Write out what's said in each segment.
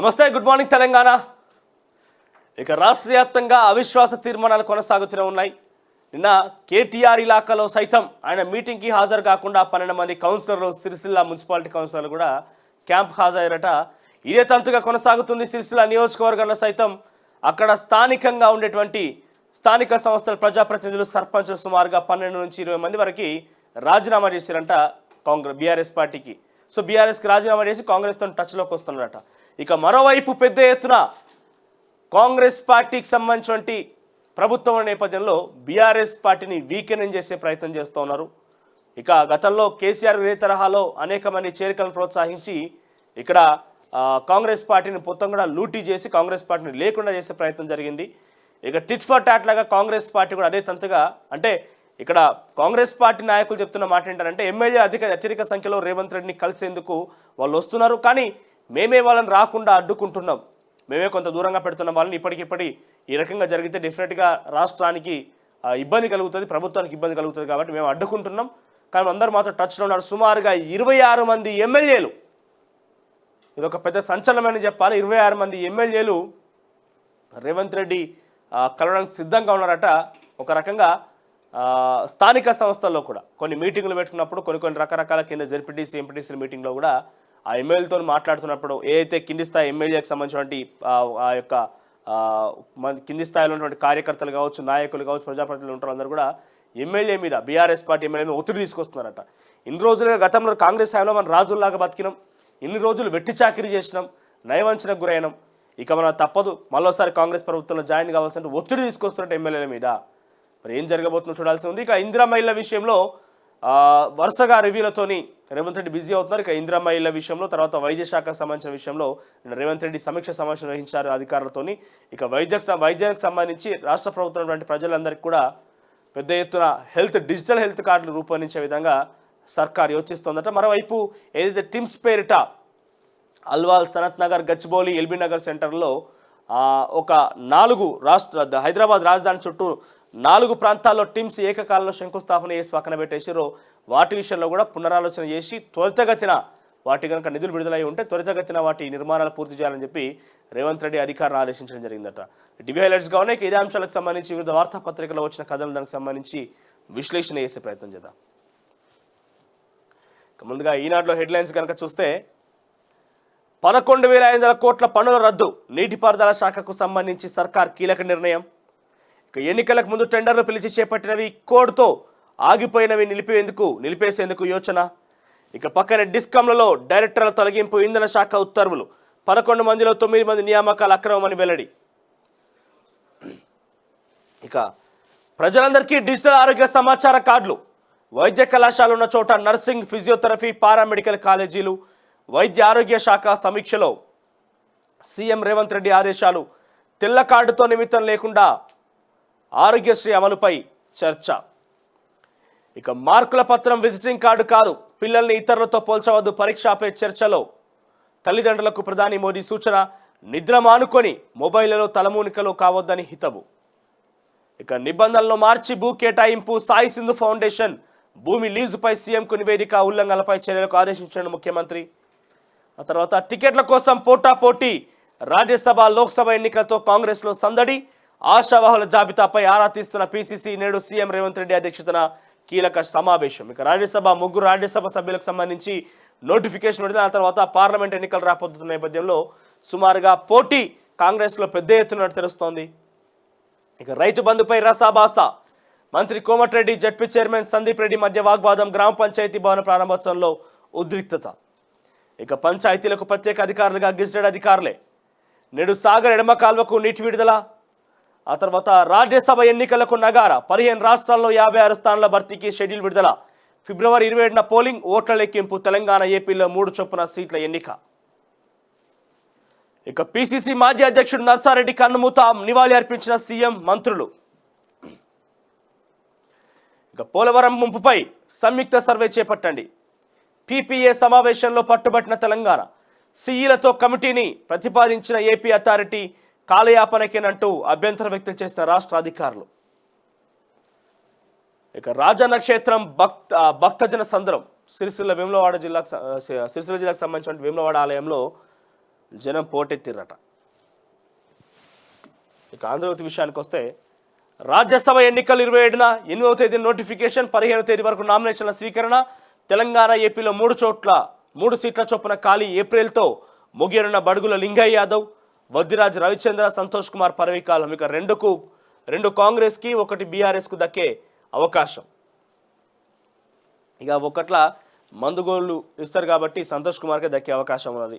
నమస్తే good morning Telangana. ఇక రాష్ట్ర వ్యాప్తంగా అవిశ్వాస తీర్మానాలు కొనసాగుతూనే ఉన్నాయి. నిన్న కేటీఆర్ ఇలాకాలో సైతం ఆయన మీటింగ్కి హాజరు కాకుండా పన్నెండు మంది కౌన్సిలర్లు సిరిసిల్ల మున్సిపాలిటీ కౌన్సిలర్లు కూడా క్యాంప్ హాజరట ఇదే తంతుగా కొనసాగుతుంది సిరిసిల్ల నియోజకవర్గంలో సైతం. అక్కడ స్థానికంగా ఉండేటువంటి స్థానిక సంస్థల ప్రజాప్రతినిధులు సర్పంచులు సుమారుగా పన్నెండు నుంచి ఇరవై మంది వరకు రాజీనామా చేశారంట కాంగ్రెస్ బీఆర్ఎస్ పార్టీకి. సో బీఆర్ఎస్కి రాజీనామా చేసి కాంగ్రెస్తో టచ్లోకి వస్తున్నారట. ఇక మరోవైపు పెద్ద ఎత్తున కాంగ్రెస్ పార్టీకి సంబంధించినటువంటి ప్రభుత్వం నేపథ్యంలో బీఆర్ఎస్ పార్టీని వీకెనం చేసే ప్రయత్నం చేస్తూ ఉన్నారు. ఇక గతంలో కేసీఆర్ ఇదే తరహాలో అనేక మంది చేరికలను ప్రోత్సహించి ఇక్కడ కాంగ్రెస్ పార్టీని మొత్తం కూడా లూటీ చేసి కాంగ్రెస్ పార్టీని లేకుండా చేసే ప్రయత్నం జరిగింది. ఇక టిట్ ఫర్ టాట్ లాగా కాంగ్రెస్ పార్టీ కూడా అదే తంతుగా అంటే ఇక్కడ కాంగ్రెస్ పార్టీ నాయకులు చెప్తున్న మాట ఏంటంటే ఎమ్మెల్యే అధిక అత్యధిక సంఖ్యలో రేవంత్ రెడ్డిని కలిసేందుకు వాళ్ళు వస్తున్నారు. కానీ మేమే వాళ్ళని రాకుండా అడ్డుకుంటున్నాం. మేమే కొంత దూరంగా పెడుతున్న వాళ్ళని. ఇప్పటికిప్పటి ఈ రకంగా జరిగితే డెఫినెట్గా రాష్ట్రానికి ఇబ్బంది కలుగుతుంది ప్రభుత్వానికి ఇబ్బంది కలుగుతుంది కాబట్టి మేము అడ్డుకుంటున్నాం. కానీ అందరూ మాత్రం టచ్లో ఉన్నారు. సుమారుగా ఇరవై ఆరు మంది ఎమ్మెల్యేలు. ఇది ఒక పెద్ద సంచలనమని చెప్పాలి. ఇరవై ఆరు మంది ఎమ్మెల్యేలు రేవంత్ రెడ్డి కలవడానికి సిద్ధంగా ఉన్నారట. ఒక రకంగా స్థానిక సంస్థల్లో కూడా. కొన్ని మీటింగ్లు పెట్టుకున్నప్పుడు కొన్ని కొన్ని రకరకాల కింద జెడ్పీటీసీ ఎంపీటీసీల మీటింగ్లో కూడా ఆ ఎమ్మెల్యేలతో మాట్లాడుతున్నప్పుడు ఏదైతే కింది స్థాయి ఎమ్మెల్యేకి సంబంధించినటువంటి ఆ, ఆ యొక్క మన కింది స్థాయిలో ఉన్నటువంటి కార్యకర్తలు కావచ్చు నాయకులు కావచ్చు ప్రజాప్రతినిధులు ఉంటారు అందరూ కూడా ఎమ్మెల్యే మీద బీఆర్ఎస్ పార్టీ ఎమ్మెల్యే మీద ఒత్తిడి తీసుకొస్తున్నారట. ఇన్ని రోజులుగా గతంలో కాంగ్రెస్ హయాంలో మనం రాజుల్లాగా బతికినాం. ఇన్ని రోజులు వెట్టి చాకిరీ చేసినాం. నయవంచనకు గురైనాం. ఇక మనం తప్పదు. మరోసారి కాంగ్రెస్ ప్రభుత్వంలో జాయిన్ కావాల్సిన ఒత్తిడి తీసుకొస్తున్నట్టు ఎమ్మెల్యేల మీద. మరి ఏం జరగబోతుందో చూడాల్సి ఉంది. ఇక ఇందిరా మహిళ విషయంలో వరుసగా రివ్యూలతోని రేవంత్ రెడ్డి బిజీ అవుతున్నారు. ఇక ఇందిరా విషయంలో తర్వాత వైద్య శాఖకు సంబంధించిన విషయంలో రేవంత్ రెడ్డి సమీక్ష సమావేశం నిర్వహించారు అధికారులతోని. ఇక వైద్య వైద్యానికి సంబంధించి రాష్ట్ర ప్రభుత్వం ప్రజలందరికీ కూడా పెద్ద ఎత్తున హెల్త్ డిజిటల్ హెల్త్ కార్డులు రూపొందించే విధంగా సర్కార్ యోచిస్తోందట. మరోవైపు ఏదైతే టిమ్స్ పేరిట అల్వాల్ సనత్ నగర్ గచ్చిబౌలి ఎల్బీ నగర్ సెంటర్లో ఒక నాలుగు రాష్ట్ర హైదరాబాద్ రాజధాని చుట్టూ నాలుగు ప్రాంతాల్లో టీమ్స్ ఏకకాలంలో శంకుస్థాపన చేసి పక్కన పెట్టేసారు వాటి విషయంలో కూడా పునరాలోచన చేసి త్వరితగతిన వాటి కనుక నిధులు విడుదలై ఉంటే త్వరితగతిన వాటి నిర్మాణాలు పూర్తి చేయాలని చెప్పి రేవంత్ రెడ్డి అధికారులను ఆదేశించడం జరిగిందట. టీవీ హైలైట్స్గా ఉన్నాయి ఇదే అంశాలకు సంబంధించి వివిధ వార్తాపత్రికల్లో వచ్చిన కథలు దానికి సంబంధించి విశ్లేషణ చేసే ప్రయత్నం చేద్దాం. ముందుగా ఈనాడులో హెడ్లైన్స్ కనుక చూస్తే పదకొండు వేల ఐదు వందల కోట్ల పన్నుల రద్దు నీటిపారుదల శాఖకు సంబంధించి సర్కార్ కీలక నిర్ణయం. ఎన్నికలకు ముందు టెండర్లు పిలిచి చేపట్టినవి కోడ్తో ఆగిపోయినవి నిలిపేందుకు నిలిపేసేందుకు యోచన. ఇక పక్కన డిస్కంలలో డైరెక్టర్ల తొలగింపు ఇంధన శాఖ ఉత్తర్వులు. పదకొండు మందిలో తొమ్మిది మంది నియామకాలు అక్రమమని వెల్లడి. ఇక ప్రజలందరికీ డిజిటల్ ఆరోగ్య సమాచార కార్డులు. వైద్య కళాశాల ఉన్న చోట నర్సింగ్ ఫిజియోథెరపీ పారామెడికల్ కాలేజీలు. వైద్య ఆరోగ్య శాఖ సమీక్షలో సీఎం రేవంత్ రెడ్డి ఆదేశాలు. తెల్ల కార్డుతో నిమిత్తం లేకుండా ఆరోగ్యశ్రీ అమలుపై చర్చ. ఇక మార్కుల పత్రం విజిటింగ్ కార్డు కాదు పిల్లల్ని ఇతరులతో పోల్చవద్దు పరీక్ష ఆపే చర్చలో. తల్లిదండ్రులకు ప్రధాని మోదీ సూచన నిద్ర మానుకొని మొబైళ్ళలో తలమూనికలో కావద్దని హితవు. ఇక నిబంధనలు మార్చి భూ కేటాయింపు సాయి సింధు ఫౌండేషన్ భూమి లీజుపై సీఎంకు నివేదిక ఉల్లంఘనలపై చర్యలకు ఆదేశించాడు ముఖ్యమంత్రి. ఆ తర్వాత టికెట్ల కోసం పోటా పోటీ రాజ్యసభ లోక్సభ ఎన్నికలతో కాంగ్రెస్లో సందడి ఆశావాహుల జాబితాపై ఆరా తీస్తున్న పీసీసీ నేడు సీఎం రేవంత్ రెడ్డి అధ్యక్షతన కీలక సమావేశం. ఇక రాజ్యసభ ముగ్గురు రాజ్యసభ సభ్యులకు సంబంధించి నోటిఫికేషన్ విడుదల తర్వాత పార్లమెంట్ ఎన్నికలు రాబోతున్న నేపథ్యంలో సుమారుగా పోటీ కాంగ్రెస్లో పెద్ద ఎత్తున తెలుస్తోంది ఇక రైతు బంధుపై రసాబాస మంత్రి Komatireddy Z P chairman Sandeep Reddy మధ్య వాగ్వాదం గ్రామ పంచాయతీ భవన ప్రారంభోత్సవంలో ఉద్రిక్తత. ఇక పంచాయతీలకు ప్రత్యేక అధికారులుగా గెజిటెడ్ అధికారులే. నేడు సాగర్ ఎడమ కాల్వకు నీటి విడుదల. ఆ తర్వాత రాజ్యసభ ఎన్నికలకు నగార పదిహేను రాష్ట్రాల్లో యాభై ఆరు స్థానాల భర్తీకి షెడ్యూల్ విడుదల. ఫిబ్రవరి ఇరవై ఏడున పోలింగ్ ఓట్ల లెక్కింపు తెలంగాణ ఏపీలో మూడు చొప్పున సీట్ల ఎన్నిక. ఇక పిసిసి మాజీ అధ్యక్షుడు నర్సారెడ్డి కన్నుమూత నివాళి అర్పించిన సీఎం మంత్రులు. ఇక పోలవరం ముంపుపై సంయుక్త సర్వే చేపట్టండి. పీపీఏ సమావేశంలో పట్టుబట్టిన తెలంగాణ. సీఈలతో కమిటీని ప్రతిపాదించిన ఏపీ అథారిటీ కాలయాపనకేనంటూ అభ్యంతరం వ్యక్తం చేసిన రాష్ట్ర అధికారులు. ఇక రాజన్న క్షేత్రం భక్త భక్తజన సందరం సిరిసిల్ల వేములవాడ జిల్లాకు సిరిసిల్ల జిల్లాకు సంబంధించిన వేములవాడ ఆలయంలో జనం పోటెత్తిర్రట. ఇక ఆంధ్రజ్యోతి విషయానికి వస్తే రాజ్యసభ ఎన్నికలు ఇరవై ఏడున ఎనిమిదవ తేదీ నోటిఫికేషన్ పదిహేనవ తేదీ వరకు నామినేషన్ల స్వీకరణ. తెలంగాణ ఏపీలో మూడు చోట్ల మూడు సీట్ల చొప్పున ఖాళీ ఏప్రిల్తో ముగియనున్న బడుగుల లింగయ్య యాదవ్ వద్దిరాజ్ రవిచంద్ర సంతోష్ కుమార్ పరవికాలం. ఇక రెండుకు రెండు కాంగ్రెస్కి ఒకటి బీఆర్ఎస్కు దక్కే అవకాశం. ఇక ఒకట్ల మందుగోళ్ళు ఇస్తారు కాబట్టి సంతోష్ కుమార్కి దక్కే అవకాశం ఉన్నది.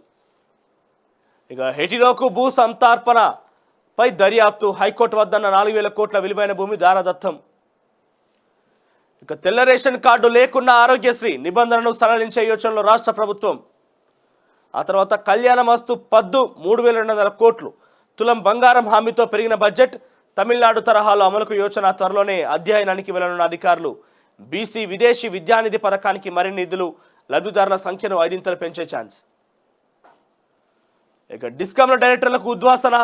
ఇక హెటిలోకు భూ సంతార్పణపై దర్యాప్తు. హైకోర్టు వద్దన్న నాలుగు వేల కోట్ల విలువైన భూమి దారదత్తం. ఇక తెల్ల రేషన్ కార్డు లేకున్న ఆరోగ్యశ్రీ నిబంధనను సడలించే యోచనలో రాష్ట్ర ప్రభుత్వం ఆ తర్వాత కళ్యాణ మస్తు పద్దు మూడు వేల రెండు వందల కోట్లు. తులం బంగారం హామీతో పెరిగిన బడ్జెట్ తమిళనాడు తరహాలో అమలుకు యోచన త్వరలోనే అధ్యయనానికి వెళ్ళనున్న అధికారులు. బీసీ విదేశీ విద్యానిధి పథకానికి మరిన్ని నిధులు లబ్ధిదారుల సంఖ్యను ఐదింతలు పెంచే ఛాన్స్. ఇక డిస్కామ్ల డైరెక్టర్లకు ఉద్వాసన.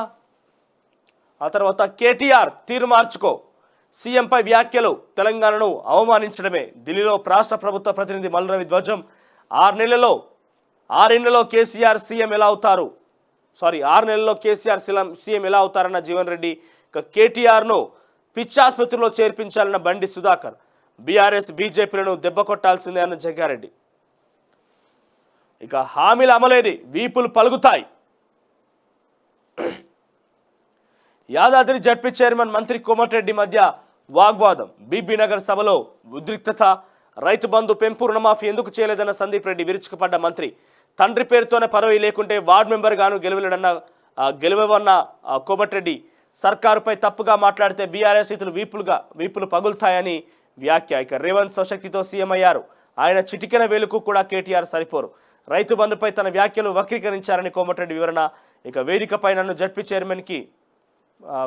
ఆ తర్వాత కేటీఆర్ తీరు మార్చుకో. సీఎంపై వ్యాఖ్యలు తెలంగాణను అవమానించడమే. ఢిల్లీలో రాష్ట్ర ప్రభుత్వ ప్రతినిధి మల్రవి ధ్వజం. ఆరు నెలల్లో ఆరు నెలలో కేసీఆర్ సీఎం ఎలా అవుతారు? సారీ ఆరు నెలల్లో కేసీఆర్ సీఎం సీఎం ఎలా అవుతారన్న జీవన్ రెడ్డి ఇక కేటీఆర్ను పిచ్చాసుపత్రిలో చేర్పించాలన్న బండి సుధాకర్. బీఆర్ఎస్ బీజేపీలను దెబ్బ కొట్టాల్సిందే అన్న జగ్గారెడ్డి. ఇక హామీల అమలేది వీపులు పలుగుతాయి యాదాద్రి జడ్పీ చైర్మన్ మంత్రి కోమటిరెడ్డి మధ్య వాగ్వాదం. బీబీ నగర్ సభలో ఉద్రిక్తత రైతు బంధు పెంపు రుణమాఫీ ఎందుకు చేయలేదన్న సందీప్ రెడ్డి విరుచుకుపడ్డ మంత్రి. తండ్రి పేరుతోనే పదవి లేకుంటే వార్డు మెంబర్ గాను గెలవలేడన్న కోమటిరెడ్డి సర్కారుపై తప్పుగా మాట్లాడితే బీఆర్ఎస్ రీతులు వీపులుగా వీపులు పగులుతాయని వ్యాఖ్య ఇక రేవంత్ స్వశక్తితో సీఎం అయ్యారు. ఆయన చిటికెన వేలుకు కూడా కేటీఆర్ సరిపోరు. రైతు బంధుపై తన వ్యాఖ్యలు వక్రీకరించారని కోమటిరెడ్డి వివరణ. ఇక వేదికపై నన్ను జడ్పీ చైర్మన్కి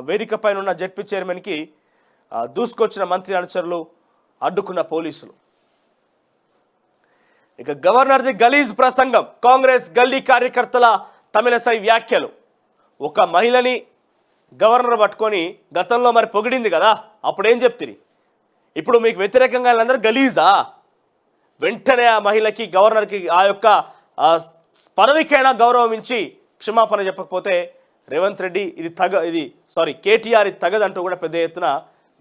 వేదికపై వేదికపైన ఉన్న జడ్పీ చైర్మన్కి దూసుకొచ్చిన మంత్రి అనుచరులు అడ్డుకున్న పోలీసులు. ఇక గవర్నర్ది గలీజ్ ప్రసంగం. కాంగ్రెస్ గల్లీ కార్యకర్తల తమిళసై వ్యాఖ్యలు. ఒక మహిళని గవర్నర్ పట్టుకొని గతంలో మరి పొగిడింది కదా అప్పుడేం చెప్తిరి? ఇప్పుడు మీకు వ్యతిరేకంగా వాళ్ళందరూ గలీజా? వెంటనే ఆ మహిళకి గవర్నర్కి ఆ యొక్క పదవికైనా గౌరవించి క్షమాపణ చెప్పకపోతే రేవంత్ రెడ్డి ఇది తగ ఇది సారీ కేటీఆర్ ఇది తగదంటూ కూడా పెద్ద ఎత్తున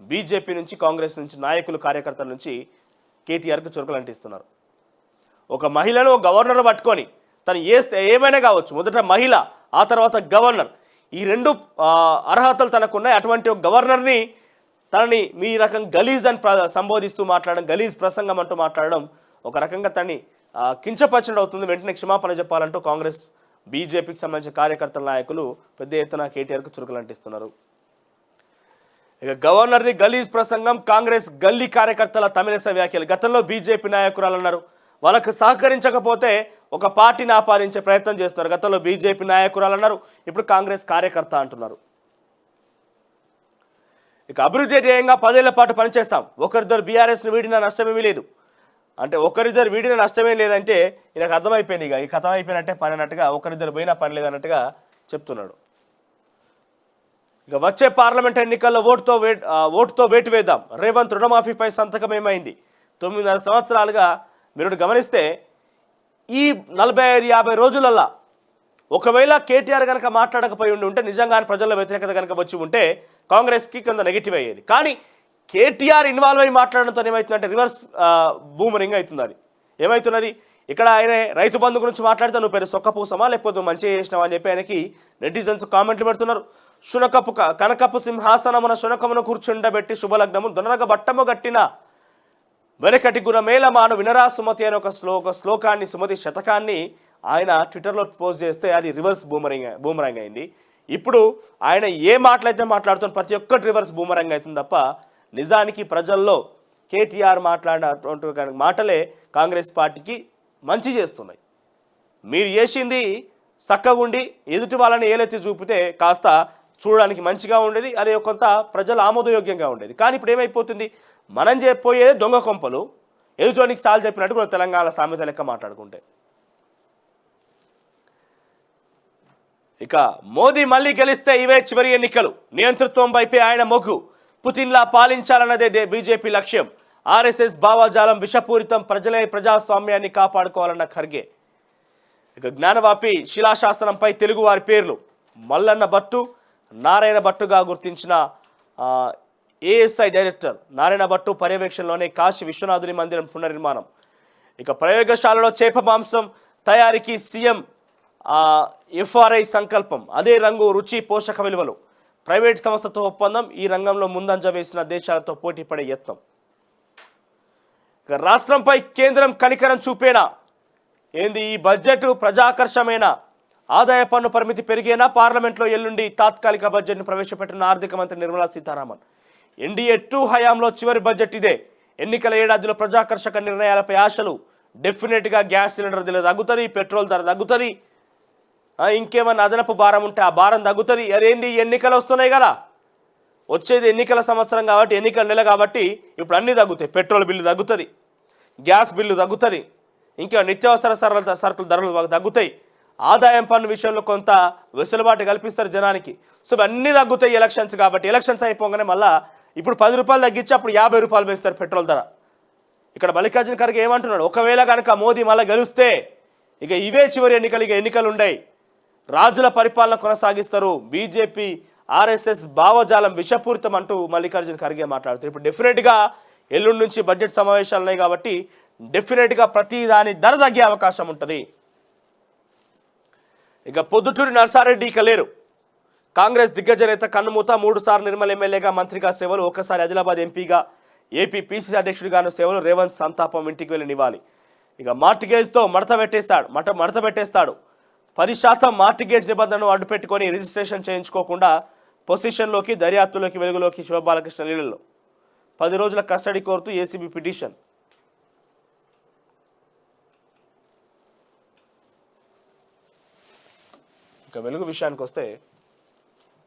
బీజేపీ నుంచి కాంగ్రెస్ నుంచి నాయకులు కార్యకర్తల నుంచి కేటీఆర్కి చురకలు అంటిస్తున్నారు ఒక మహిళను గవర్నర్ పట్టుకొని తను ఏ ఏమైనా కావచ్చు మొదట మహిళ ఆ తర్వాత గవర్నర్. ఈ రెండు అర్హతలు తనకున్నాయి. అటువంటి ఒక గవర్నర్ని తనని మీ రకం గలీజ్ అని ప్ర- సంబోధిస్తూ మాట్లాడడం గలీజ్ ప్రసంగం అంటూ మాట్లాడడం ఒక రకంగా తనని కించపరచడం అవుతుంది. వెంటనే క్షమాపణ చెప్పాలంటూ కాంగ్రెస్ బీజేపీకి సంబంధించిన కార్యకర్తల నాయకులు పెద్ద ఎత్తున కేటీఆర్కు చురుకులంటిస్తున్నారు ఇక గవర్నర్ది గలీజ్ ప్రసంగం కాంగ్రెస్ గల్లీ కార్యకర్తల తమిళస వ్యాఖ్యలు. గతంలో బీజేపీ నాయకురాలు అన్నారు వాళ్ళకు సహకరించకపోతే ఒక పార్టీని ఆపాదించే ప్రయత్నం చేస్తున్నారు. గతంలో బీజేపీ నాయకురాలు అన్నారు ఇప్పుడు కాంగ్రెస్ కార్యకర్త అంటున్నారు. ఇక అభివృద్ధి ధ్యేయంగా పదేళ్ళ పాటు పనిచేస్తాం. ఒకరిద్దరు బీఆర్ఎస్ను వీడిన నష్టమేమీ లేదు. అంటే ఒకరిద్దరు వీడిన నష్టమే లేదంటే ఈయనకు అర్థమైపోయింది ఇక. ఈ కథం అయిపోయినట్టే పని అన్నట్టుగా ఒకరిద్దరు పోయినా పని లేదన్నట్టుగా చెప్తున్నాడు. ఇక వచ్చే పార్లమెంట్ ఎన్నికల్లో ఓటుతో వే ఓటుతో వేటు వేద్దాం. రేవంత్ రుణమాఫీపై సంతకం ఏమైంది తొమ్మిదిన్నర సంవత్సరాలుగా మీరు గమనిస్తే ఈ నలభై ఐదు యాభై రోజులల్లా ఒకవేళ కేటీఆర్ కనుక మాట్లాడకపోయి ఉండి ఉంటే నిజంగానే ప్రజల వ్యతిరేకత కనుక వచ్చి ఉంటే కాంగ్రెస్కి కొంత నెగిటివ్ అయ్యేది. కానీ కేటీఆర్ ఇన్వాల్వ్ అయ్యి మాట్లాడడంతో ఏమవుతుందంటే రివర్స్ బూమరింగ్ అవుతుంది అది ఏమవుతున్నది ఇక్కడ ఆయన రైతు బంధు గురించి మాట్లాడితే నువ్వు పేరు సొక్కపూసమా లేకపోతే నువ్వు మంచిగా చేసినావా అని చెప్పి ఆయనకి నెటిజన్స్ కామెంట్లు పెడుతున్నారు. శునకపు కనకపు సింహాసనమున శునకమును కూర్చుండబెట్టి శుభలగ్నము దొనరగ బట్టము గట్టిన వెనకటి గుణ మేళమాను వినరా సుమతి అనే ఒక శ్లోక శ్లోకాన్ని సుమతి శతకాన్ని ఆయన ట్విట్టర్లో పోస్ట్ చేస్తే అది రివర్స్ బూమరింగ్ బూమరంగ్ అయింది. ఇప్పుడు ఆయన ఏ మాటలైతే మాట్లాడుతున్న ప్రతి ఒక్కటి రివర్స్ బూమరంగ్ అవుతుంది తప్ప నిజానికి ప్రజల్లో కేటీఆర్ మాట్లాడినటువంటి మాటలే కాంగ్రెస్ పార్టీకి మంచి చేస్తున్నాయి. మీరు చేసింది చక్కగుండి ఎదుటి వాళ్ళని ఏలెత్తి చూపితే కాస్త చూడడానికి మంచిగా ఉండేది అదే కొంత ప్రజలు ఆమోదయోగ్యంగా ఉండేది. కానీ ఇప్పుడు ఏమైపోతుంది? మనం చెప్పోయేది దొంగ కొంపలు ఎదుటోనికి సార్లు చెప్పినట్టు కూడా తెలంగాణ సామెత లెక్క మాట్లాడుకుంటే. ఇక మోదీ మళ్ళీ గెలిస్తే ఇవే చివరి ఎన్నికలు. నియంతృత్వం వైపే ఆయన మొగ్గు. పుతిన్లా పాలించాలన్నదే బీజేపీ లక్ష్యం. ఆర్ఎస్ఎస్ భావజాలం విషపూరితం ప్రజలే ప్రజాస్వామ్యాన్ని కాపాడుకోవాలన్న ఖర్గే. ఇక జ్ఞానవాపి శిలాశాసనంపై తెలుగు వారి పేర్లు మల్లన్న భట్టు నారాయణ భట్టుగా గుర్తించిన ఏఎస్ఐ డైరెక్టర్ నారాయణ భట్టు పర్యవేక్షణలోనే కాశీ విశ్వనాథుని మందిరం పునర్నిర్మాణం. ఇక ప్రయోగశాలలో చేప మాంసం తయారీకి సీఎం ఎఫ్ఆర్ఐ సంకల్పం. అదే రంగు రుచి పోషక విలువలు. ప్రైవేట్ సంస్థతో ఒప్పందం ఈ రంగంలో ముందంజ వేసిన దేశాలతో పోటీ పడే యత్నం. ఇక రాష్ట్రంపై కేంద్రం కనికరం చూపేనా? ఏంది ఈ బడ్జెట్ ప్రజాకర్షమేనా? ఆదాయ పన్ను పరిమితి పెరిగేనా? పార్లమెంట్లో ఎల్లుండి తాత్కాలిక బడ్జెట్ను ప్రవేశపెట్టిన ఆర్థిక మంత్రి నిర్మలా సీతారామన్. ఎన్డీఏ టూ హయాంలో చివరి బడ్జెట్ ఇదే. ఎన్నికల ఏడాదిలో ప్రజాకర్షక నిర్ణయాలపై ఆశలు డెఫినెట్గా గ్యాస్ సిలిండర్ ధర తగ్గుతుంది పెట్రోల్ ధర తగ్గుతుంది. ఇంకేమైనా ఇంకేమన్నా అదనపు భారం ఉంటే ఆ భారం తగ్గుతుంది. అదేంది? ఎన్నికలు వస్తున్నాయి కదా. వచ్చేది ఎన్నికల సంవత్సరం కాబట్టి ఎన్నికల నెల కాబట్టి ఇప్పుడు అన్నీ తగ్గుతాయి. పెట్రోల్ బిల్లు తగ్గుతుంది గ్యాస్ బిల్లు తగ్గుతుంది ఇంకా నిత్యావసర సరళ సరుకుల ధరలు తగ్గుతాయి. ఆదాయం పన్ను విషయంలో కొంత వెసులుబాటు కల్పిస్తారు జనానికి. సో అన్నీ తగ్గుతాయి ఎలక్షన్స్ కాబట్టి. ఎలక్షన్స్ అయిపోగానే మళ్ళీ ఇప్పుడు పది రూపాయలు తగ్గించి అప్పుడు యాభై రూపాయలు వేస్తారు పెట్రోల్ ధర. ఇక్కడ మల్లికార్జున ఖర్గే ఏమంటున్నాడు? ఒకవేళ కనుక మోదీ మళ్ళీ గెలిస్తే ఇక ఇవే చివరి ఎన్నికలు ఇక ఎన్నికలు ఉండయి. రాజుల పరిపాలన కొనసాగిస్తారు. బీజేపీ ఆర్ఎస్ఎస్ భావజాలం విషపూరితం అంటూ మల్లికార్జున ఖర్గే మాట్లాడుతారు ఇప్పుడు డెఫినెట్గా ఎల్లుండి నుంచి బడ్జెట్ సమావేశాలు ఉన్నాయి కాబట్టి డెఫినెట్గా ప్రతి దాని ధర తగ్గే అవకాశం ఉంటుంది. ఇక పొద్దుటూరి నర్సారెడ్డి ఇక లేరు. కాంగ్రెస్ దిగ్గజ నేత కన్నుమూత మూడు సార్లు నిర్మల్ ఎమ్మెల్యేగా మంత్రిగా సేవలు ఒకసారి ఆదిలాబాద్ ఎంపీగా ఏపీ పీసీసీ అధ్యక్షుడిగాను సేవలు రేవంత్ సంతాపం ఇంటికి వెళ్ళి నివ్వాలి ఇక మార్టిగేజ్తో మడత పెట్టేస్తాడు మట మడత పెట్టేస్తాడు. పది శాతం మార్టిగేజ్ నిబంధనను అడ్డుపెట్టుకొని రిజిస్ట్రేషన్ చేయించుకోకుండా పొజిషన్లోకి దర్యాప్తులోకి వెలుగులోకి శివబాలకృష్ణ లీలలో పది రోజుల కస్టడీ కోరుతూ ఏసీబీ పిటిషన్. ఇక వెలుగు విషయానికి వస్తే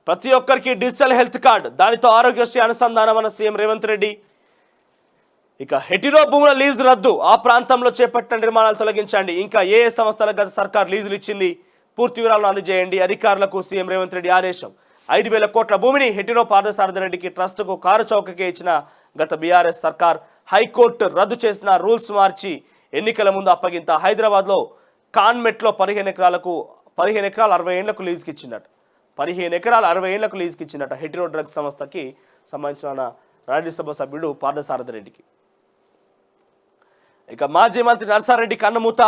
ప్రతి ఒక్కరికి డిజిటల్ హెల్త్ కార్డ్ దానితో ఆరోగ్యశ్రీ అనుసంధానం అన్న సీఎం రేవంత్ రెడ్డి. ఇక హెటిరో భూముల లీజు రద్దు ఆ ప్రాంతంలో చేపట్టిన నిర్మాణాలు తొలగించండి. ఇంకా ఏ ఏ సంస్థలకు గత సర్కార్ లీజులు ఇచ్చింది? పూర్తి వివరాలను అందజేయండి. అధికారులకు సీఎం రేవంత్ రెడ్డి ఆదేశం. ఐదు వేల కోట్ల భూమిని హెటిరో పార్థసారథి రెడ్డికి ట్రస్టుకు కారు చౌకకే ఇచ్చిన గత బీఆర్ఎస్ సర్కార్ హైకోర్టు రద్దు చేసిన రూల్స్ మార్చి ఎన్నికల ముందు అప్పగింత హైదరాబాద్లో కాన్మెట్లో పదిహేను ఎకరాలకు పదిహేను ఎకరాలు అరవై ఏళ్ళకు లీజుకి ఇచ్చిందట పదిహేను ఎకరాలు అరవై ఏళ్ళకు లీజుకి ఇచ్చినట్ట హెటిరో డ్రగ్స్ సంస్థకి సంబంధించిన రాజ్యసభ సభ్యుడు పార్థసారథి రెడ్డికి ఇక మాజీ మంత్రి నర్సారెడ్డి కన్నమూత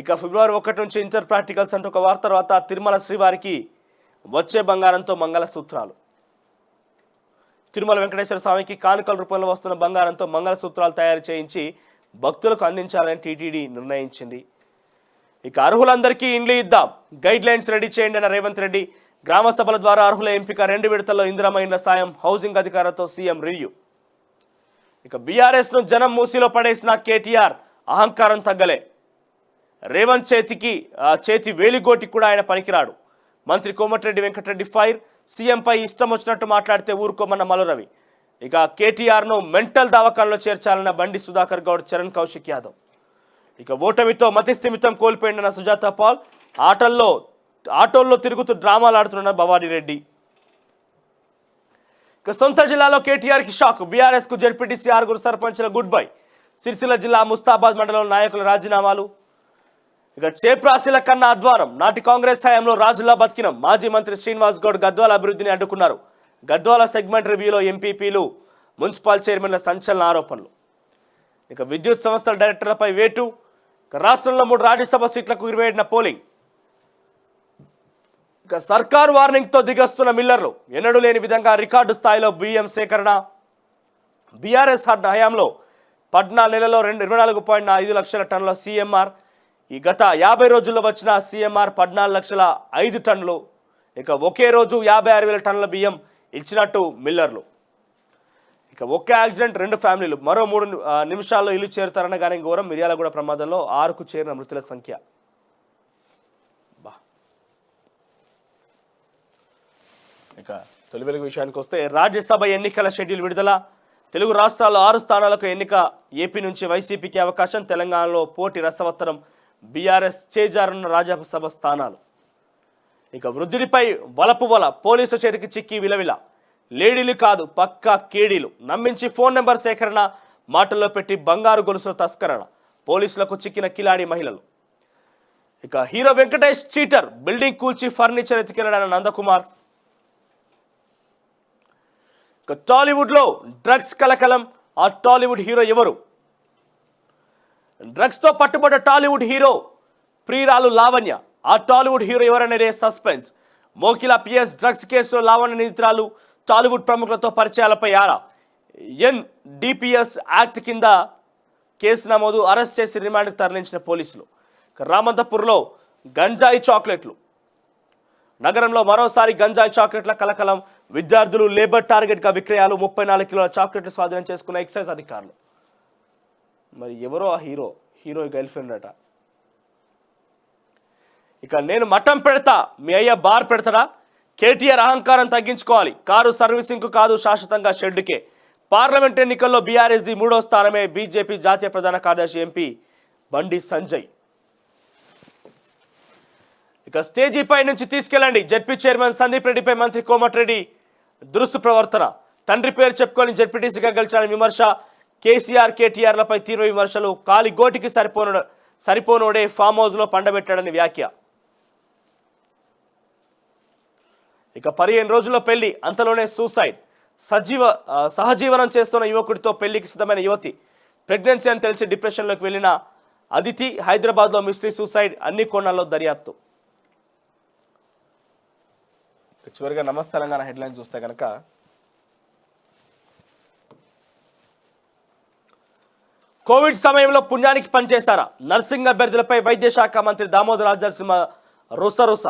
ఇక ఫిబ్రవరి ఒకటి నుంచి ఇంటర్ ప్రాక్టికల్స్ అంటూ ఒక వార్త తర్వాత తిరుమల శ్రీవారికి వచ్చే బంగారంతో మంగళసూత్రాలు. తిరుమల వెంకటేశ్వర స్వామికి కానుకల రూపంలో వస్తున్న బంగారంతో మంగళసూత్రాలు తయారు చేయించి భక్తులకు అందించాలని టీటీడీ నిర్ణయించింది. ఇక అర్హులందరికీ ఇండ్లు ఇద్దాం. గైడ్ లైన్స్ రెడీ చేయండి అన్న రేవంత్ రెడ్డి గ్రామ సభల ద్వారా అర్హుల ఎంపిక రెండు విడతల్లో ఇందిరమ్మ సాయం హౌసింగ్ అధికారులతో సీఎం రివ్యూ. ఇక బీఆర్ఎస్ను జనం మూసిలో పడేసిన కేటీఆర్ అహంకారం తగ్గలే. రేవంత్ చేతికి చేతి వేలిగోటికి కూడా ఆయన పనికిరాడు. మంత్రి కోమటిరెడ్డి వెంకటరెడ్డి ఫైర్ సీఎంపై ఇష్టం వచ్చినట్టు మాట్లాడితే ఊరుకోమన్న మలురవి ఇక కేటీఆర్ను మెంటల్ దవాఖానలో చేర్చాలన్న బండి సుధాకర్ గౌడ్ చరణ్ కౌశిక్ యాదవ్. ఇక ఓటమితో మతిస్థిమితం కోల్పోయిన సుజాత పాల్ ఆటల్లో ఆటోల్లో తిరుగుతూ డ్రామాలు ఆడుతున్న భవానీ రెడ్డి. ఇక సొంత జిల్లాలో కేటీఆర్కి షాక్. బీఆర్ఎస్కు జడ్పీటీసీ ఆరుగురు సర్పంచ్ల గుడ్ బై. సిరిసిల్ల జిల్లా ముస్తాబాద్ మండలం నాయకుల రాజీనామాలు. ఇక చేప్రాసీల కన్నా అద్వారం. నాటి కాంగ్రెస్ హయాంలో రాజులా బతికినం. మాజీ మంత్రి శ్రీనివాస్ గౌడ్ గద్వాల అభివృద్ధిని అడ్డుకున్నారు. గద్వాల సెగ్మెంట్ రివ్యూలో ఎంపీపీలు మున్సిపల్ చైర్మన్ల సంచలన ఆరోపణలు. ఇక విద్యుత్ సంస్థల డైరెక్టర్లపై వేటు. ఇక రాష్ట్రంలో మూడు రాజ్యసభ సీట్లకు ఇరవై ఏడున పోలింగ్. ఇక సర్కార్ వార్నింగ్తో దిగొస్తున్న మిల్లర్లు ఎన్నడూ లేని విధంగా రికార్డు స్థాయిలో బియ్యం సేకరణ బీఆర్ఎస్ హడ్ హయాంలో పద్నాలుగు నెలలో రెండు ఇరవై నాలుగు పాయింట్ ఐదు లక్షల టన్నుల సీఎంఆర్ ఈ గత యాభై రోజుల్లో వచ్చిన సీఎంఆర్ పద్నాలుగు లక్షల ఐదు టన్నులు ఇక ఒకే రోజు యాభై ఆరు వేల టన్నుల బియ్యం ఇచ్చినట్టు మిల్లర్లు. ఇక ఒకే యాక్సిడెంట్ రెండు ఫ్యామిలీలు మరో మూడు నిమిషాల్లో ఇల్లు చేరుతారనగానే ఘోరం మిర్యాలగూడ ప్రమాదంలో ఆరుకు చేరిన మృతుల సంఖ్య. ఇక తొలి వెలుగు విషయానికి వస్తే రాజ్యసభ ఎన్నికల షెడ్యూల్ విడుదల. తెలుగు రాష్ట్రాల్లో ఆరు స్థానాలకు ఎన్నిక. ఏపీ నుంచి వైసీపీకి అవకాశం తెలంగాణలో పోటీ రసవత్తరం. బీఆర్ఎస్ చేజారున్న రాజ్యసభ స్థానాలు. ఇక వృద్ధుడిపై వలపు వల పోలీసుల చేతికి చిక్కి విలవిల. లేడీలు కాదు పక్కా కేడీలు. నమ్మించి ఫోన్ నెంబర్ సేకరణ మాటల్లో పెట్టి బంగారు గొలుసుల తస్కరణ. పోలీసులకు చిక్కిన కిలాడి మహిళలు. ఇక హీరో వెంకటేష్ చీటర్ బిల్డింగ్ కూల్చి ఫర్నిచర్ ఎత్తుకెళ్ళాడన్న నందకుమార్. టాలీవుడ్లో డ్రగ్స్ కలకలం ఆ టాలీవుడ్ హీరో ఎవరు? డ్రగ్స్తో పట్టుబడ్డ టాలీవుడ్ హీరో ప్రియురాలు లావణ్య ఆ టాలీవుడ్ హీరో ఎవరనేదే సస్పెన్స్. మోకిలా పిఎస్ డ్రగ్స్ కేసులో లావణ్య నిందితురాలు టాలీవుడ్ ప్రముఖులతో పరిచయాలపై ఆరా. ఎన్ డిపిఎస్ యాక్ట్ కింద కేసు నమోదు అరెస్ట్ చేసి రిమాండ్కి తరలించిన పోలీసులు. రామంతపూర్లో గంజాయి చాక్లెట్లు. నగరంలో మరోసారి గంజాయి చాక్లెట్ల కలకలం విద్యార్థులు లేబర్ టార్గెట్గా విక్రయాలు ముప్పై నాలుగు కిలోల చాక్లెట్లు స్వాధీనం చేసుకున్న ఎక్సైజ్ అధికారులు. మరి ఎవరో ఆ హీరో? హీరో గర్ల్ ఫ్రెండ్ అట. ఇక నేను మఠం పెడతా మీ అయ్య బార్ పెడతాడా? కేటీఆర్ అహంకారం తగ్గించుకోవాలి. కారు సర్వీసింగ్కు కాదు శాశ్వతంగా షెడ్డుకే. పార్లమెంట్ ఎన్నికల్లో బీఆర్ఎస్ది మూడో స్థానమే బీజేపీ జాతీయ ప్రధాన కార్యదర్శి ఎంపీ బండి సంజయ్. ఇక స్టేజీపై నుంచి తీసుకెళ్ళండి. జడ్పీ చైర్మన్ సందీప్ రెడ్డిపై మంత్రి కోమటిరెడ్డి దురుస్తు ప్రవర్తన. తండ్రి పేరు చెప్పుకొని జడ్పీటీసీగా గెలిచాడని విమర్శ. కేసీఆర్ కేటీఆర్లపై తీవ్ర విమర్శలు. కాలి గోటికి సరిపోను సరిపోనోడే ఫామ్ హౌస్లో పండబెట్టాడని వ్యాఖ్య. ఇక పదిహేను రోజుల్లో పెళ్ళి అంతలోనే సూసైడ్. సజీవ సహజీవనం చేస్తున్న యువకుడితో పెళ్ళికి సిద్ధమైన యువతి. ప్రెగ్నెన్సీ అని తెలిసి డిప్రెషన్లోకి వెళ్ళిన అదితి హైదరాబాద్లో మిస్టరీ సూసైడ్ అన్ని కోణాల్లో దర్యాప్తు. చివరిగా నమస్తే తెలంగాణ హెడ్లైన్ చూస్తే కనుక కోవిడ్ సమయంలో పుణ్యానికి పనిచేశారా? నర్సింగ్ అభ్యర్థులపై వైద్య శాఖ మంత్రి దామోదర్ రాజనరసింహ రుసరుస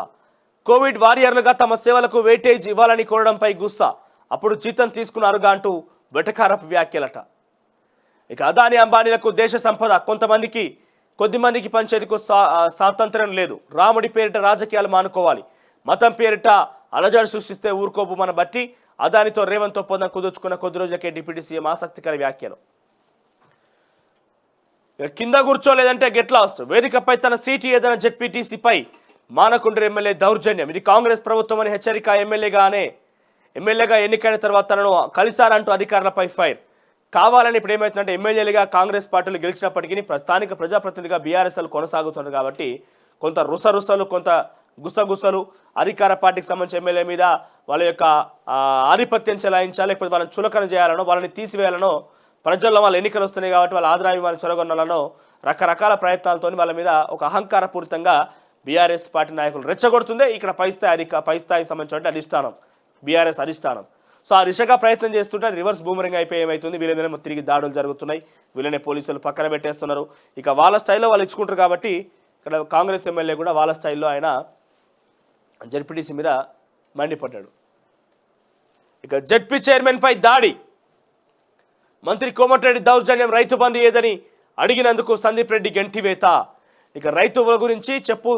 కోవిడ్ వారియర్లుగా తమ సేవలకు వెయిటేజ్ ఇవ్వాలని కోరడంపై గుస్సా. అప్పుడు జీతం తీసుకున్నారుగా అంటూ వెటకారపు వ్యాఖ్యలట. ఇక అదాని అంబానీలకు దేశ సంపద కొంతమందికి కొద్దిమందికి పంచేందుకు స్వా- స్వాతంత్ర్యం లేదు. రాముడి పేరిట రాజకీయాలు మానుకోవాలి. మతం పేరిట అలజడి సృష్టిస్తే ఊరుకోపు మన బట్టి అదానితో రేవంత్ ఒప్పందం కుదుర్చుకున్న కొద్ది రోజులకే డిప్యూటీ సీఎం ఆసక్తికర వ్యాఖ్యలు. కింద కూర్చోలేదంటే గెట్ లాస్ట్. వేదికపై తన సీటు ఏదైనా జెడ్పీటీసీపై మానకుండ్రి ఎమ్మెల్యే దౌర్జన్యం. ఇది కాంగ్రెస్ ప్రభుత్వం అని హెచ్చరిక ఎమ్మెల్యేగానే ఎమ్మెల్యేగా ఎన్నికైన తర్వాత తనను కలిశారంటూ అధికారులపై ఫైర్. కావాలని ఇప్పుడు ఏమవుతుందంటే ఎమ్మెల్యేలుగా కాంగ్రెస్ పార్టీలు గెలిచినప్పటికీ స్థానిక ప్రజాప్రతినిధిగా బీఆర్ఎస్ఎల్ కొనసాగుతున్నారు కాబట్టి కొంత రుసరుసలు కొంత గుసగుసలు అధికార పార్టీకి సంబంధించిన ఎమ్మెల్యే మీద వాళ్ళ యొక్క ఆధిపత్యం చెలాయించాలి లేకపోతే వాళ్ళని చులకన చేయాలనో వాళ్ళని తీసివేయాలనో ప్రజల్లో వాళ్ళు ఎన్నికలు వస్తున్నాయి కాబట్టి వాళ్ళ ఆదరాభిమానులు చొరగొనాలనో రకరకాల ప్రయత్నాలతో వాళ్ళ మీద ఒక అహంకారపూరితంగా బీఆర్ఎస్ పార్టీ నాయకులు రెచ్చగొడుతుందే. ఇక్కడ పైస్థాయి అధిక పైస్థాయికి సంబంధించిన అధిష్టానం బీఆర్ఎస్ అధిష్టానం. సో ఆ దిశగా ప్రయత్నం చేస్తుంటే రివర్స్ బూమరింగ్ అయిపోయి ఏమవుతుంది వీళ్ళ మీద తిరిగి దాడులు జరుగుతున్నాయి. వీళ్ళనే పోలీసులు పక్కన పెట్టేస్తున్నారు. ఇక వాళ్ళ స్టైల్లో వాళ్ళు ఇచ్చుకుంటారు కాబట్టి ఇక్కడ కాంగ్రెస్ ఎమ్మెల్యే కూడా వాళ్ళ స్టైల్లో ఆయన జడ్పీటీసీ మీద మండిపడ్డాడు. ఇక జడ్పీ చైర్మన్ పై దాడి. మంత్రి కోమటిరెడ్డి దౌర్జన్యం రైతు బంధు ఏదని అడిగినందుకు సందీప్ రెడ్డి గంటివేత. ఇక రైతుల గురించి చెప్పు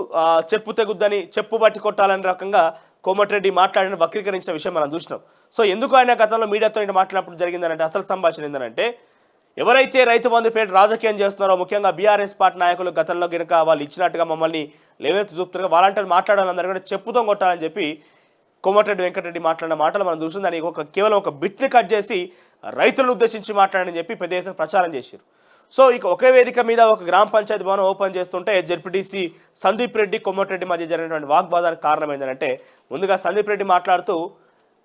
చెప్పు తెగుద్దని చెప్పు బట్టి కొట్టాలనే రకంగా కోమటిరెడ్డి మాట్లాడిన వక్రీకరించిన విషయం మనం చూసినాం. సో ఎందుకు ఆయన గతంలో మీడియాతో మాట్లాడినప్పుడు జరిగిందనంటే అసలు సంభాషణ ఏంటంటే ఎవరైతే రైతు బంధు పేరు రాజకీయం చేస్తున్నారో ముఖ్యంగా బీఆర్ఎస్ పార్టీ నాయకులు గతంలో కనుక వాళ్ళు ఇచ్చినట్టుగా మమ్మల్ని లేవెత్తు చూపుతారు వాళ్ళంటే మాట్లాడాలందరూ కూడా చెప్పుతో కొట్టాలని చెప్పి కోమటిరెడ్డి వెంకటరెడ్డి మాట్లాడిన మాటలు మనం చూస్తుంది దానికి ఒక కేవలం ఒక బిట్ని కట్ చేసి రైతులను ఉద్దేశించి మాట్లాడని చెప్పి పెద్ద ఎత్తున ప్రచారం చేశారు. సో ఇక ఒకే వేదిక మీద ఒక గ్రామ పంచాయతీ భవనం ఓపెన్ చేస్తుంటే జెడ్పీటీసీ సందీప్ రెడ్డి కోమటిరెడ్డి మధ్య జరిగినటువంటి వాగ్వాదానికి కారణం ఏంటంటే ముందుగా సందీప్ రెడ్డి మాట్లాడుతూ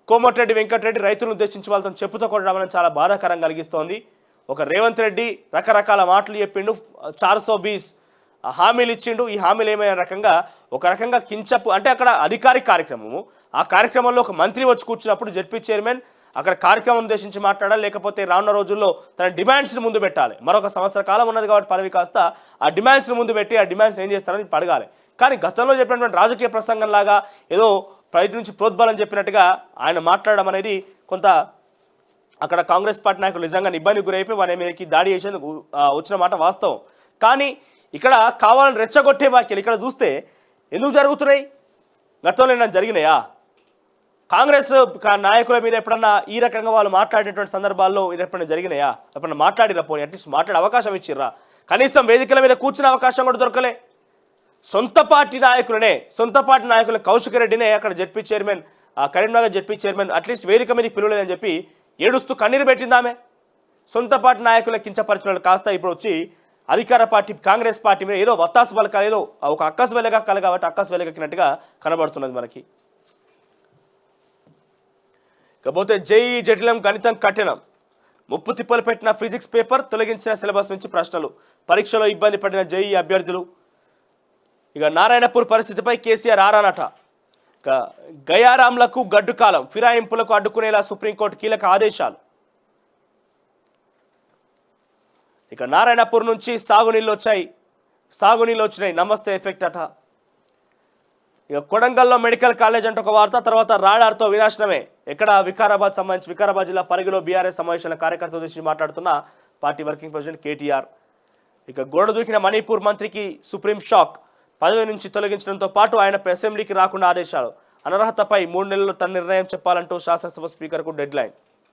కోమటిరెడ్డి వెంకటరెడ్డి రైతులను ఉద్దేశించి వాళ్ళతో చెప్పుతో కొట్టడం అనేది చాలా బాధాకరం కలిగిస్తోంది. ఒక రేవంత్ రెడ్డి రకరకాల మాటలు చెప్పిండు చార్సో బీస్ హామీలు ఇచ్చిండు. ఈ హామీలు ఏమైనా రకంగా ఒక రకంగా కించపు అంటే అక్కడ అధికారిక కార్యక్రమము. ఆ కార్యక్రమంలో ఒక మంత్రి వచ్చి కూర్చున్నప్పుడు జడ్పీ చైర్మన్ అక్కడ కార్యక్రమం ఉద్దేశించి మాట్లాడాలి లేకపోతే రానున్న రోజుల్లో తన డిమాండ్స్ని ముందు పెట్టాలి. మరొక సంవత్సర కాలం ఉన్నది కాబట్టి పదవి కాస్త ఆ డిమాండ్స్ని ముందు పెట్టి ఆ డిమాండ్స్ని ఏం చేస్తారని అడగాలి కానీ గతంలో చెప్పినటువంటి రాజకీయ ప్రసంగం లాగా ఏదో బయట నుంచి ప్రోద్బలం చెప్పినట్టుగా ఆయన మాట్లాడడం అనేది కొంత అక్కడ కాంగ్రెస్ పార్టీ నాయకులు నిజంగా ఇబ్బంది గురైపోయి వారి మీదకి దాడి చేసేందుకు వచ్చిన మాట వాస్తవం. కానీ ఇక్కడ కావాలని రెచ్చగొట్టే వ్యాఖ్యలు ఇక్కడ చూస్తే ఎందుకు జరుగుతున్నాయి? గతంలో ఏమైనా జరిగినాయా? కాంగ్రెస్ నాయకుల మీద ఎప్పుడన్నా ఈ రకంగా వాళ్ళు మాట్లాడేటువంటి సందర్భాల్లో ఎప్పుడైనా జరిగినాయా? ఎప్పుడన్నా మాట్లాడిరా పోనీ అట్లీస్ట్ మాట్లాడే అవకాశం ఇచ్చిర్రా? కనీసం వేదికల మీద కూర్చునే అవకాశం కూడా దొరకలే. సొంత పార్టీ నాయకులనే సొంత పార్టీ నాయకులు కౌశిక్ రెడ్డినే అక్కడ జడ్పీ చైర్మన్ ఆ కరీంనగర్ జడ్పీ చైర్మన్ అట్లీస్ట్ వేదిక మీద పిలవలేదని చెప్పి ఏడుస్తూ కన్నీరు పెట్టిందామె సొంత పార్టీ నాయకుల కించపరిచిన వాళ్ళు కాస్త ఇప్పుడు వచ్చి అధికార పార్టీ కాంగ్రెస్ పార్టీ మీద ఏదో వత్తాసు పలకాలు ఏదో ఒక అక్కసు కల కాబట్టి అక్కసు వెలగక్కినట్టుగా కనబడుతున్నది మనకి. ఇకపోతే జేఈ జటిలం గణితం కఠినం. ముప్పు తిప్పలు పెట్టిన ఫిజిక్స్ పేపర్ తొలగించిన సిలబస్ నుంచి ప్రశ్నలు. పరీక్షలో ఇబ్బంది పడిన జేఈ అభ్యర్థులు. ఇక నారాయణపూర్ పరిస్థితిపై కేసీఆర్ ఆరానట. గయారాంలకు గడ్డు కాలం ఫిరాయింపులకు అడ్డుకునేలా సుప్రీంకోర్టు కీలక ఆదేశాలు. ఇక నారాయణపూర్ నుంచి సాగునీళ్ళు వచ్చాయి. సాగునీళ్ళు వచ్చినాయి. నమస్తే ఎఫెక్ట్ అట. ఇక కొడంగల్లో మెడికల్ కాలేజ్ అంటే ఒక వార్త తర్వాత రాడార్తో వినాశనమే. ఎక్కడ? వికారాబాద్ సంబంధించి వికారాబాద్ జిల్లా పరిగిలో బీఆర్ఎస్ సమావేశాల కార్యకర్తల గురించి మాట్లాడుతున్న పార్టీ వర్కింగ్ ప్రెసిడెంట్ కేటీఆర్. ఇక గోడ దూకిన మణిపూర్ మంత్రికి సుప్రీం షాక్. పదవి నుంచి తొలగించడంతో పాటు ఆయన అసెంబ్లీకి రాకుండా ఆదేశాలు. అనర్హతపై మూడు నెలల్లో తన నిర్ణయం చెప్పాలంటూ శాసనసభ స్పీకర్కు డెడ్లైన్